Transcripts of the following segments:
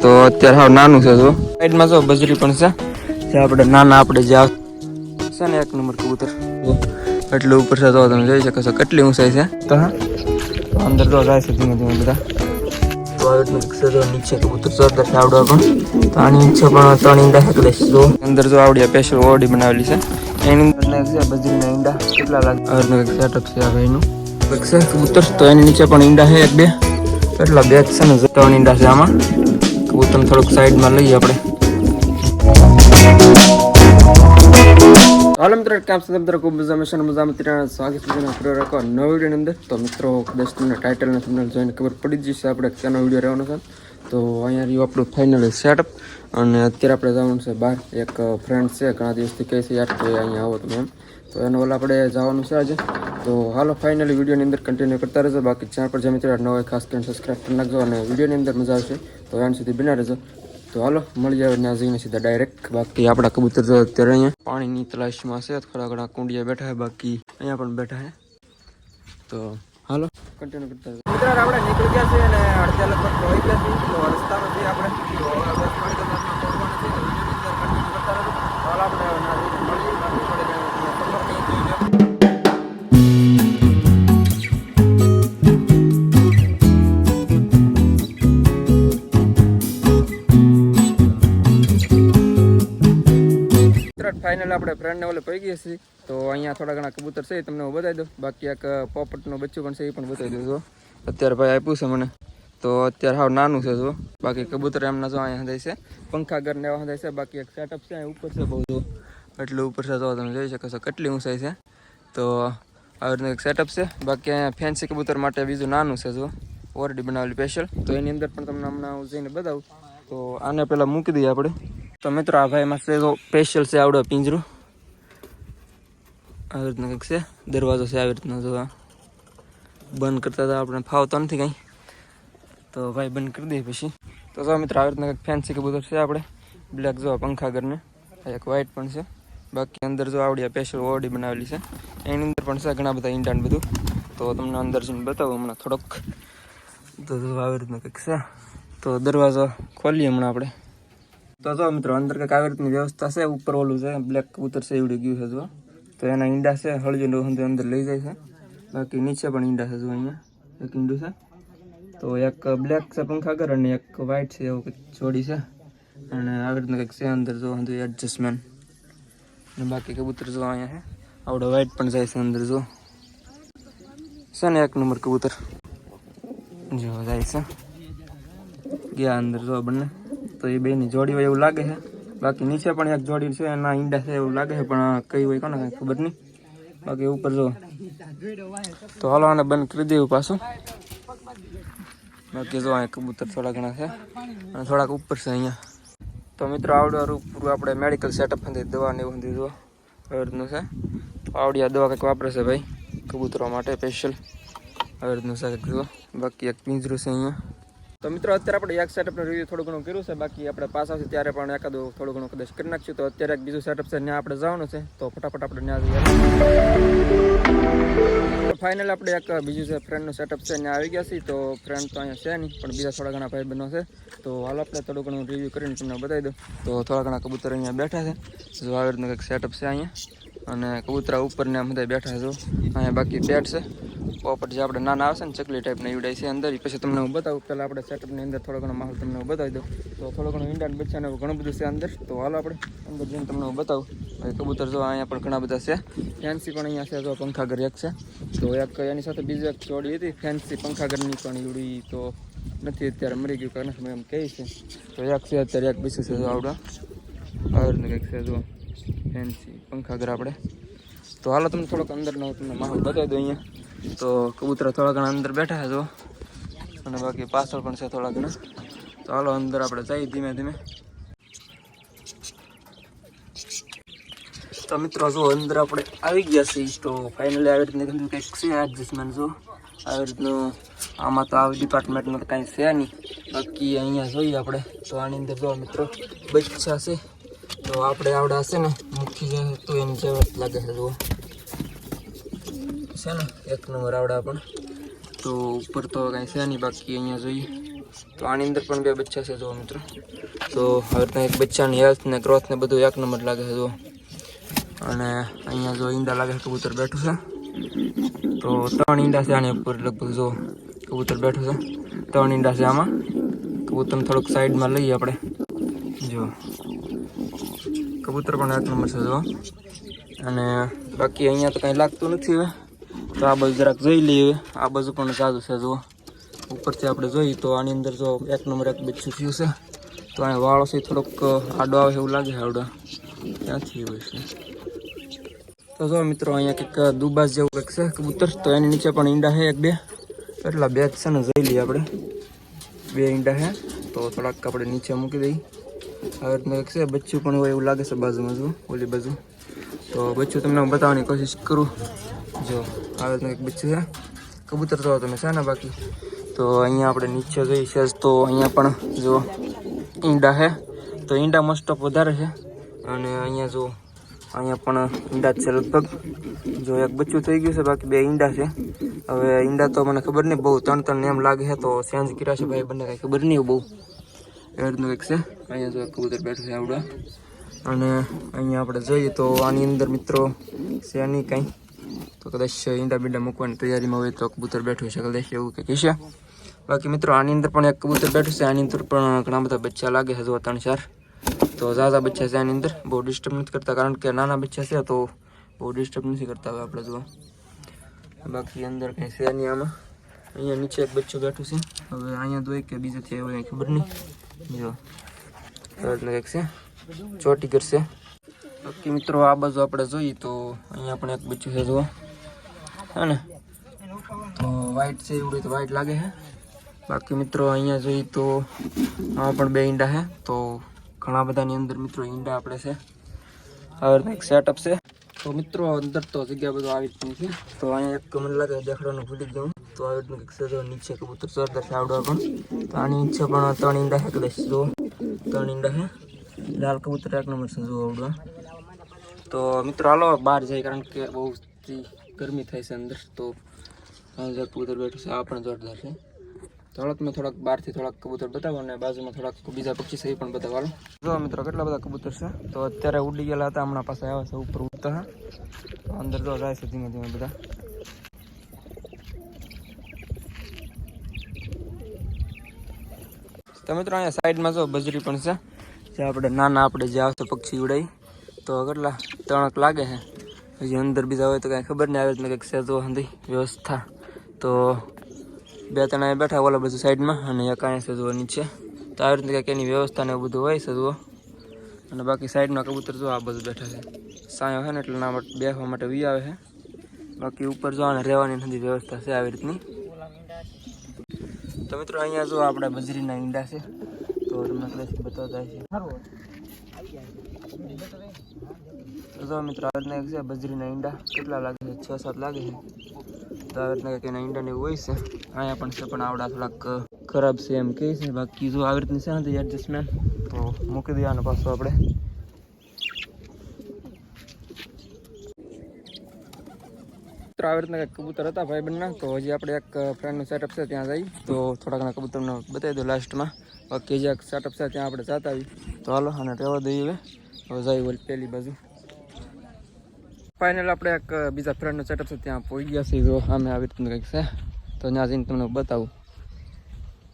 તો અત્યારે હાવ નાનું છે જો. સાઈડમાં જો બજરી પણ છે. જે આપણે નાના આપણે જે છે ને એક નંબર કબૂતર. એટલે ઉપર છે તો તમે જોઈ શકો છો કેટલી ઊંચાઈ છે. તો અંદર તો જાય છે ધીમે ધીમે બધા. નીચે કબૂતર જોરદાર છે આવડવા પણ. તો આની નીચે પણ ત્રણ ઈંડા છે અંદર જો આવડી સ્પેશિયલ ઓરડી બનાવેલી છે. એની અંદર બજરીના ઈંડા કેટલા લાગે? સેટઅપ છે હવે એનું કબૂતર તો એની નીચે પણ ઈંડા છે એક બે. કેટલા બે છે ને ત્રણ ઈંડા છે આમાં. કબૂતરને થોડુંક સાઈડમાં લઈએ આપણે. હાલ મિત્રો, કેમ છે? મિત્રો ખૂબ મજા મજા મજા મિત્રો સ્વાગત છે પૂરો રાખો નવો વિડીયોની અંદર. તો મિત્રો દસ તમને ટાઇટલ ને તમને જોઈને ખબર પડી જશે, આપણે ક્યાંનો વીડિયો રહેવાનો છે. તો અહીંયા રહ્યું આપણું ફાઇનલ સેટઅપ અને અત્યારે આપણે જવાનું છે બહાર. એક ફ્રેન્ડ છે, ઘણા દિવસથી કહે છે, યાર, કે અહીંયા આવો તમે એમ. તો એનો ઓલા આપણે જવાનું છે આજે. તો હાલો ફાઇનલી વિડીયોની અંદર કન્ટિન્યુ કરતા રહેજો. બાકી ચેનલ પર જે મિત્રો, નવો ખાસ કરીને સબસ્ક્રાઈબ કરી નાખજો અને વિડીયોની અંદર મજા આવશે. તો એન્ડ સુધી બિના રહેજો. તો હાલો મળી જાય ત્યાં જઈને સીધા ડાયરેક્ટ બાકી આપણા કબૂતર જો અત્યારે અહીંયા પાણીની તલાશમાં છે. થોડા ઘણા કુંડિયા બેઠા છે, બાકી અહીંયા પણ બેઠા છે. તો હાલો કન્ટિન્યુ કરતા. આપણે નીકળી ગયા છે અને અડધા લગભગ પહોંચી ગયા છીએ. તો રસ્તામાં છીએ. આપણે ફાઇનલ આપણે ફ્રેન્ડને ઓલે પડી ગયા છીએ તો અહીંયા થોડા ઘણા કબૂતર છે એ તમને હું બતાવી દઉં. બાકી એક પોપટનું બચ્ચું પણ છે એ પણ બતાવી દઉં અત્યારે ભાઈ આપ્યું છે મને. તો અત્યારે હાવ નાનું છે જો. બાકી કબૂતર એમના જો અહીંયા થાય છે. પંખા ઘરને એવા થાય છે. બાકી એક સેટઅપ છે, અહીંયા ઉપર છે બહુ જો. એટલું ઉપર છે તો તમે જોઈ શકો છો કેટલી ઊંચાઈ છે. તો આવી રીતનું એક સેટઅપ છે. બાકી અહીંયા ફેન્સી કબૂતર માટે બીજું નાનું છે જો. ઓરડી બનાવેલી સ્પેશિયલ તો એની અંદર પણ તમને હમણાં હું જઈને બતાવું. તો આને પહેલાં મૂકી દઈએ આપણે. તો મિત્રો આ ભાઈ તો સ્પેશિયલ છે આવડો પિંજરું. આવી રીતના કંઈક છે. દરવાજો છે આવી રીતનો જોવા. બંધ કરતા હતા આપણે. ફાવતો નથી કંઈ. તો ભાઈ બંધ કરી દઈએ પછી. તો જો મિત્રો આવી રીતના કંઈક ફેન્સી કબૂતર છે આપણે. બ્લેક જો પંખા ઘરને. એક વ્હાઇટ પણ છે. બાકી અંદર જો આવડી સ્પેશિયલ ઓરડી બનાવેલી છે. એની અંદર પણ છે ઘણા બધા ઈંડા બધું. તો તમને અંદર જઈને બતાવું હમણાં થોડોક. તો આવી રીતના કંઈક છે. તો દરવાજો ખોલીએ હમણાં આપણે. તો જો મિત્રો, અંદર કંઈક આવી રીતની વ્યવસ્થા છે, ઉપર ઓલું છે બ્લેક કબૂતર છે, એવડું ગયું છે જો. તો એના ઈંડા છે હળજીને અંદર અંદર લઈ જાય છે. બાકી નીચે પણ ઈંડા છે જો અહીંયા. એક ઈંડું છે. તો એક બ્લેક છે પંખાગર અને એક વ્હાઈટ છે, એવું જોડી છે. અને આવી રીતનું કંઈક છે અંદર જો અંદર એડજસ્ટમેન્ટ અને બાકી કબૂતર જો અહીંયા છે. આવડો વ્હાઈટ પણ જાય છે અંદર જો. છે ને એક નંબર કબૂતર? જો, જાય છે. ગયા અંદર જો બંને. તો એ બેની જોડી હોય એવું લાગે છે. બાકી નીચે પણ એક જોડી છે, એના ઈંડા છે એવું લાગે છે, પણ કઈ હોય કોને ખબર નહીં. બાકી ઉપર જો. તો હાલો આને બંધ કરી દેવું પાછું. બાકી જો અહીંયા કબૂતર થોડા ઘણા છે, અને થોડાક ઉપર છે અહીંયા. તો મિત્રો આવડવાનું પૂરું આપણે મેડિકલ સેટઅપ હતી દવા ને એવું દીધું આવી રીતનું છે. આવડી આ દવા કંઈક વાપરે છે ભાઈ, કબૂતરો માટે સ્પેશિયલ રીતનું છે કંઈક જુઓ બાકી એક પિંજરું છે અહીંયા. તો મિત્રો, અત્યારે આપણે એક સેટઅપનું રિવ્યુ થોડું ઘણું કર્યું છે. બાકી આપણે પાસ ત્યારે પણ એકાદું થોડું ઘણું કદાચ કરી નાખશું. તો અત્યારે એક બીજું સેટઅપ છે, ત્યાં આપણે જવાનું છે. તો ફટાફટ આપણે ત્યાં ફાઇનલ આપણે એક બીજું છે ફ્રેન્ડનું સેટઅપ છે, ત્યાં આવી ગયા છીએ. તો ફ્રેન્ડ તો અહીંયા છે નહીં, પણ બીજા થોડા ઘણા ભાઈ બનો છે. તો હાલ આપણે થોડું ઘણું રિવ્યૂ કરીને તમને બતાવી દઉં. તો થોડા ઘણા કબૂતર અહીંયા બેઠા છે. જો આવી રીતનું કંઈક સેટઅપ છે અહીંયા. અને કબૂતરા ઉપર ને આમ બધા બેઠા છો. અહીંયા બાકી પેટ છે. પોપટ જે આપણે નાના આવશે ને ચકલી ટાઈપના ઈવડાય છે અંદર. પછી તમને હું બતાવું, પહેલાં આપણે સેટઅપની અંદર થોડો ઘણો માહોલ તમને હું બતાવી દઉં. તો થોડો ઘણો ઈંડા ને બચ્ચા ઘણું બધું છે અંદર. તો હાલો આપણે અંદર જઈને તમને હું બતાવું. કબૂતર જો અહીંયા પણ ઘણા બધા છે. ફેન્સી પણ અહીંયા છે, જો પંખાઘર એક છે. તો એક એની સાથે બીજી એક ચોડી હતી. ફેન્સી પંખાઘરની પણ ઈવડી તો નથી, અત્યારે મરી ગયું કારણ કે એમ કહે છે. તો એક છે, અત્યારે એક બીજું છે આવડા. આવી રીતનું કંઈક છે, જો. ફેન્સી પંખાગર આપણે. તો હાલો તમને થોડોક અંદરનો તમને માહોલ બતાવી દઉં અહીંયા. તો કબૂતરા થોડા ઘણા અંદર બેઠા છે અને બાકી પાછળ પણ છે થોડા ઘણા. તો હાલો અંદર આપણે જઈએ ધીમે ધીમે. તો મિત્રો જો અંદર આપણે આવી ગયા છીએ તો ફાઇનલી આવી રીતનું કીધું કંઈક છે એડજસ્ટમેન્ટ જો. આવી રીતનું આમાં તો આવી ડિપાર્ટમેન્ટમાં કાંઈ છે નહીં. બાકી અહીંયા જોઈએ આપણે. તો આની અંદર જો મિત્રો બચ્ચા છે. તો આપણે આવડા હશે ને, મૂકી જાય તો એની જેવ લાગે છે, જુઓ. છે ને એક નંબર આવડા પણ. તો ઉપર તો કાંઈ છે નહીં, બાકી અહીંયા જોઈએ. તો આની અંદર પણ બે બચ્ચા છે જો મિત્રો. તો હવે ત્યાં એક બચ્ચાની હેલ્થ ને ગ્રોથ ને બધું એક નંબર લાગે છે જો અને અહીંયા જો ઈંડા લાગે કબૂતર બેઠું છે. તો ત્રણ ઈંડા છે આની ઉપર લગભગ જો કબૂતર બેઠું છે. ત્રણ ઈંડા છે આમાં. કબૂતરને થોડુંક સાઈડમાં લઈએ આપણે. જો કબૂતર પણ એક નંબર છે જો. અને બાકી અહીંયા તો કંઈ લાગતું નથી હવે. તો આ બાજુ જરાક જોઈ લઈએ આ બાજુ પણ સાદું છે જુઓ ઉપરથી આપણે જોઈએ તો આની અંદર જો એક નંબર એક બચ્ચું થયું છે. તો અહીંયા વાળો છે થોડોક આડો આવે એવું લાગે આવડો. ક્યાંથી હોય છે તો જો મિત્રો, અહીંયા કંઈક દુબાસ જેવું કંઈક છે કબૂતર. તો એની નીચે પણ ઈંડા છે એક બે. એટલા બે છે ને, જોઈ લઈએ આપણે. બે ઈંડા છે. તો થોડાક આપણે નીચે મૂકી દઈએ. આવી રીતનું એક છે, બચ્ચું પણ હોય એવું લાગે છે બાજુમાં જો ઓલી બાજુ. તો બચ્ચું તમને હું બતાવવાની કોશિશ કરું. જો આવી રીતનું એક બચ્ચું છે. કબૂતર તો તમે છે ને બાકી. તો અહીંયા આપણે નીચે જોઈએ છે, તો અહીંયા પણ જો ઈંડા છે. તો ઈંડા મોસ્ટ ઓફ વધારે છે. અને અહીંયા જો, અહીંયા પણ ઈંડા છે લગભગ. જો, એક બચ્ચું થઈ ગયું છે, બાકી બે ઈંડા છે. હવે ઈંડા તો મને ખબર નહીં, બહુ ત્રણ ત્રણ એમ લાગે છે, તો સેન્જ કર્યા છે, ભાઈ, બંને કાંઈ ખબર નહીં, બહુ. એ રીતનું કંઈક છે. અહીંયા જો કબૂતર બેઠું છે આવડે. અને અહીંયા આપણે જોઈએ તો આની અંદર મિત્રો છે નહીં કાંઈ. તો કદાચ ઈંડા બીંડા મૂકવાની તૈયારીમાં હોય તો કબૂતર બેઠું છે કદાચ એવું કંઈક છે બાકી મિત્રો આની અંદર પણ એક કબૂતર બેઠું છે. આની અંદર પણ ઘણા બધા બચ્ચા લાગે છે, જો ત્રણ ચાર. તો ઝાઝા બચ્ચા છે આની અંદર. બહુ ડિસ્ટર્બ નથી કરતા, કારણ કે નાના બચ્ચા છે તો બહુ ડિસ્ટર્બ નથી કરતા હવે આપણે જુઓ. બાકી અંદર કંઈ છે નહીં આમાં. અહીંયા નીચે એક બચ્ચું બેઠું છે. હવે અહીંયા દોય કે બીજે એવું કંઈ ખબર નહીં. જો. હવે એક છે. ચોટી કરશે. બાકી મિત્રો, આ બાજુ આપણે જોઈએ તો અહીંયા પણ એક બચ્ચું છે, જુઓ. હે ને? તો વ્હાઈટ છે એવું તો વ્હાઈટ લાગે છે. બાકી મિત્રો, અહીંયા જોઈએ તો આમાં પણ બે ઈંડા છે. તો ઘણા બધાની અંદર મિત્રો ઈંડા આપણે છે. હવે એક સેટઅપ છે. તો મિત્રો, અંદર તો જગ્યા બધું આવી જ છે. તો અહીંયા એક મને લાગે દેખાડવાનું ભૂલી જાઉં. તો આવી રીતનું કંઈક સજો નીચે કબૂતર સરદાર છે આવડવા પણ. તો આની નીચે પણ ત્રણ ઈંડા છે, કદાચ જો ત્રણ ઈંડા છે. લાલ કબૂતર એક નંબર છે જો આવડવા. તો મિત્રો, હાલો, બહાર જાય કારણ કે બહુ ગરમી થાય છે અંદર. તો કબૂતર બેઠું છે, આ પણ જોરદાર છે. થોડાક મેં થોડાક બહારથી થોડાક કબૂતર બતાવો અને બાજુમાં થોડાક બીજા પક્ષી એ પણ બતાવવાનું જો મિત્રો, કેટલા બધા કબૂતર છે. તો અત્યારે ઉડી ગયેલા હતા, હમણાં પાસે આવ્યા છે, ઉપર તો અંદર જો જાય છે ધીમે ધીમે બધા. તો મિત્રો, અહીંયા સાઈડમાં જો બજરી પણ છે જે આપણે નાના આપણે જે આવશે પક્ષી ઉડાઈ, તો કેટલા ત્રણક લાગે છે. હજી અંદર બીજા હોય તો કાંઈ ખબર નહીં, આવે કંઈક છે હતી વ્યવસ્થા. તો બે ત્રણ અહીંયા બેઠા ઓલા બધું સાઈડમાં, અને એક અહીંયા છે નીચે. તો આવી રીતે કંઈક એની વ્યવસ્થા ને એવું બધું હોય છે જુઓ. અને બાકી સાઈડમાં કબૂતર જો આ બધું બેઠા છે. સાયો છે ને એટલે ના બેસવા માટે વી આવે છે. બાકી ઉપર જો અને રહેવાની નથી વ્યવસ્થા છે આવી રીતની. તો મિત્રો અહીંયા જો આપણે બજરીના ઈંડા છે. તો તમને કદાચ બતાવતા છે જો મિત્રો આ રીતના છે બજરીના ઈંડા. કેટલા લાગે છે? છ સાત લાગે છે. તો આવી રીતના કંઈક એના ઈંડાને હોય છે. અહીંયા પણ છે, પણ આવડા થોડાક ખરાબ છે એમ કહે છે. બાકી જો આવી રીતની છે ને એડજસ્ટમેન્ટ તો મૂકી દેવાનું પાછું આપણે. આવી રીતના કબૂતર હતા ભાઈ બંને તો હજી આપણે એક ફ્રેન્ડનું સેટઅપ છે, ત્યાં જઈ. તો થોડા ઘણા કબૂતરને બતાવી દો લાસ્ટમાં બાકી જે એક સેટઅપ છે, ત્યાં આપણે જતા આવી તો હાલો અને રહેવા દઈએ હવે. હવે જઈ ઓલી પહેલી બાજુ. ફાઇનલ આપણે એક બીજા ફ્રેન્ડનું સેટઅપ છે, ત્યાં પહોંચી ગયા છે જો અમે આવી રીતનું કંઈક છે. તો ત્યાં જઈને તમને બતાવું.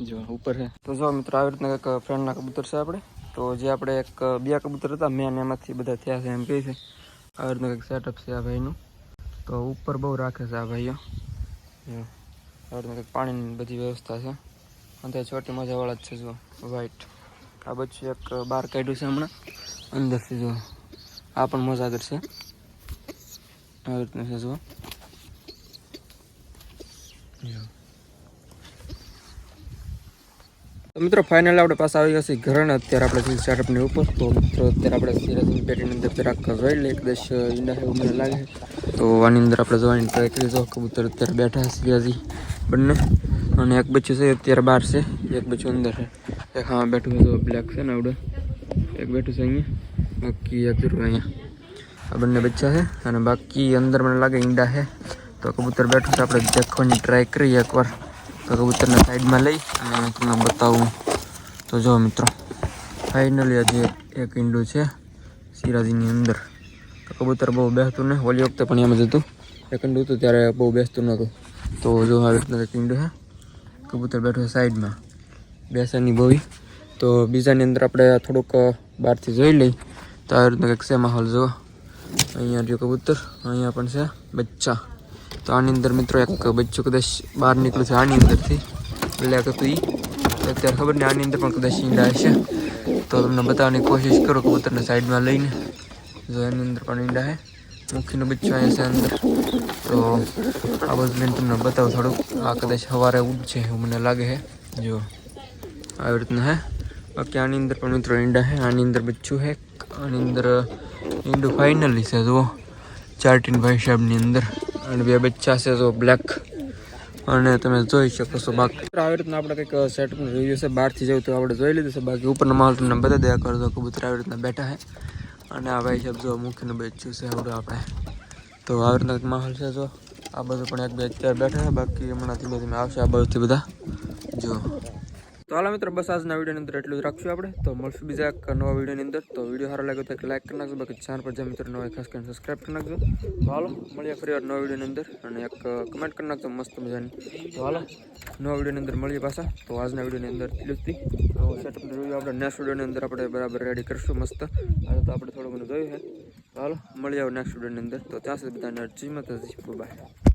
જો, ઉપર છે તો જો મિત્રો, આવી રીતના કંઈક ફ્રેન્ડના કબૂતર છે આપણે તો જે આપણે એક બે કબૂતર હતા, મેં એમાંથી બધા થયા છે એમ કહે છે. આવી રીતનું કંઈક સેટઅપ છે આ ભાઈનું. તો ઉપર બહુ રાખે છે આ ભાઈઓ. જો, આવી રીતના કંઈક પાણીની બધી વ્યવસ્થા છે. અને છોટી મજાવાળા જ છે, જો વ્હાઈટ આ બચ્ચું એક બહાર કાઢ્યું છે હમણાં. અંદરથી જો, આ પણ મજાગર છે. આવી રીતનું છે જુઓ તો મિત્રો ફાઇનલ આપણે પાસે આવી ગયા છીએ ઘરે અત્યારે આપણે જઈએ સ્ટાર્ટઅપની ઉપર. તો મિત્રો, અત્યારે આપણે સિરાજની પેટીની અંદર જરાક જોઈ લઈએ કદાચ ઈંડા એવું મને લાગે. તો આની અંદર આપણે જોવાની ટ્રાય કરી જો. કબૂતર અત્યારે બેઠા સિરાજી બંને. અને એક બચ્ચું છે અત્યારે બહાર છે. એક બચ્ચું અંદર છે. એક હા બેઠું છે બ્લેક છે ને આવડે. એક બેઠું છે અહીંયા. બાકી એક અહીંયા. આ બંને બચ્ચા છે. અને બાકી અંદર મને લાગે ઈંડા છે. તો કબૂતર બેઠું છે. આપણે દેખવાની ટ્રાય કરીએ એકવાર. તો કબૂતરને સાઈડમાં લઈ અને તમને બતાવું. તો જો મિત્રો ફાઇનલી આજે એક ઈંડું છે સિરાજીની અંદર. તો કબૂતર બહુ બેસતું ને હોલી વખતે પણ એમ જ હતું. એક ઈંડું હતું, ત્યારે બહુ બેસતું નહોતું. તો જો આવી રીતના એક ઈંડું છે. કબૂતર બેઠો સાઈડમાં. બેસવાની બોવી તો બીજાની અંદર આપણે થોડુંક બહારથી જોઈ લઈ. તો આવી રીતના કંઈક છે માહોલ જુઓ. અહીંયા જો કબૂતર, અહીંયા પણ છે બચ્ચા. તો આની અંદર મિત્રો એક બચ્ચું કદાચ બહાર નીકળ્યું છે, આની અંદરથી. બ્લેક હતું એ અત્યારે ખબર નહીં, આની અંદર પણ કદાચ ઈંડા હશે. તો તમને બતાવવાની કોશિશ કરો કબૂતરને સાઈડમાં લઈને. જો એની અંદર પણ ઈંડા છે. મુખીનું બચ્ચું અહીંયા છે અંદર. તો આ બધું લઈને તમને બતાવું થોડુંક. આ કદાચ સવારે ઉડશે એવું મને લાગે છે. જો, આવી રીતના હે. બાકી આની અંદર પણ મિત્રો ઈંડા છે. આની અંદર બચ્ચું છે. આની અંદર ઈંડું ફાઇનલી છે, જુઓ. ચાર્ટીન ભાઈ સાહેબની અંદર. અને બે બચ્ચા છે જો બ્લેક અને તમે જોઈ શકો છો બાકી. આવી રીતના આપણે કંઈક સેટઅપનું રિવ્યુ છે. બહારથી જવું તો આપણે જોઈ લીધું છે. બાકી ઉપરનો માહોલ તમને બધા દયા કરો તો કબૂતર આવી રીતના બેઠા છે. અને આ ભાઈ સાહેબ જો, મુખ્યનું બેચ્યું છે, આવડું આપણે. તો આવી રીતના માહોલ છે, જો. આ બધું પણ એક બે અત્યારે બેઠા છે. બાકી હમણાં ધીમે ધીમે આવશે આ બાજુથી બધા. જો. તો હાલો મિત્રો, બસ આજના વિડીયોની અંદર એટલું જ રાખશું આપણે. તો મળશું બીજા એક નવા વિડીયોની અંદર. તો વીડિયો સારો લાગ્યો તો એક લાઈક કરી નાખજો, બાકી ચેનલ પર જે મિત્રો નવા ખાસ કરીને સબસ્ક્રાઈબ કરી નાખજો. તો હાલો, મળીએ ફરી વાર નવા વિડીયોની અંદર અને એક કમેન્ટ કરી નાખજો મસ્ત મજાની. તો હાલો, નવા વિડીયોની અંદર મળીએ પાછા. તો આજના વિડીયોની અંદર એટલું જ સેટઅપ જોયું, આપણે નેક્સ્ટ વિડીયોની અંદર આપણે બરાબર રેડી કરીશું મસ્ત. આજે તો આપણે થોડું ઘણું જોયું છે. હાલો, મળીએ નેક્સ્ટ વિડીયોની અંદર. તો ત્યાં સુધી બધાને જી માતાજી બાય